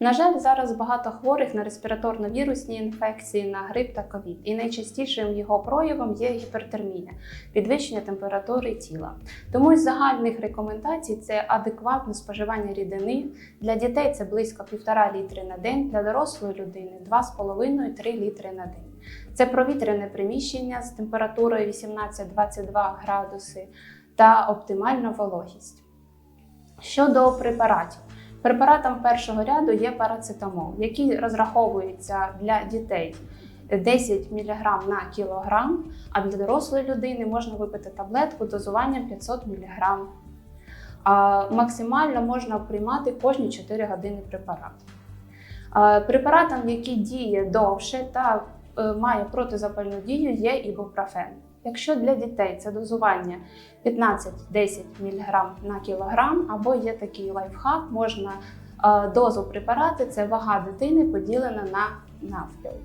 На жаль, зараз багато хворих на респіраторно-вірусні інфекції, на грип та ковід. І найчастішим його проявом є гіпертермія, підвищення температури тіла. Тому із загальних рекомендацій це адекватне споживання рідини. Для дітей це близько 1,5 літри на день, для дорослої людини 2,5-3 літри на день. Це провітряне приміщення з температурою 18-22 градуси та оптимальна вологість. Щодо препаратів. Препаратом першого ряду є парацетамол, який розраховується для дітей 10 мг на кілограм, а для дорослої людини можна випити таблетку дозуванням 500 мг. А максимально можна приймати кожні 4 години препарат. Препаратом, який діє довше та має протизапальну дію, є ібупрофен. Якщо для дітей це дозування 15-10 мг на кілограм, або є такий лайфхак, можна е, дозу препарати, це вага дитини поділена на навпіл.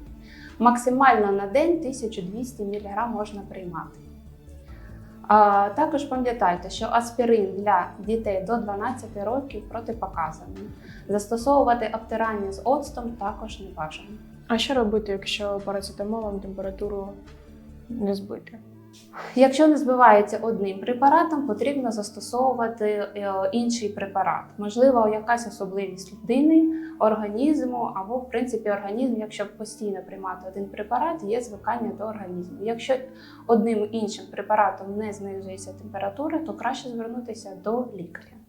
Максимально на день 1200 мг можна приймати. Також пам'ятайте, що аспірин для дітей до 12 років протипоказаний. Застосовувати обтирання з оцтом також не бажано. А що робити, якщо парацетамолом температуру не збити? Якщо не збивається одним препаратом, потрібно застосовувати е, інший препарат. Можливо, якась особливість людини, організму, або, в принципі, організм, якщо постійно приймати один препарат, є звикання до організму. Якщо одним іншим препаратом не знижується температура, то краще звернутися до лікаря.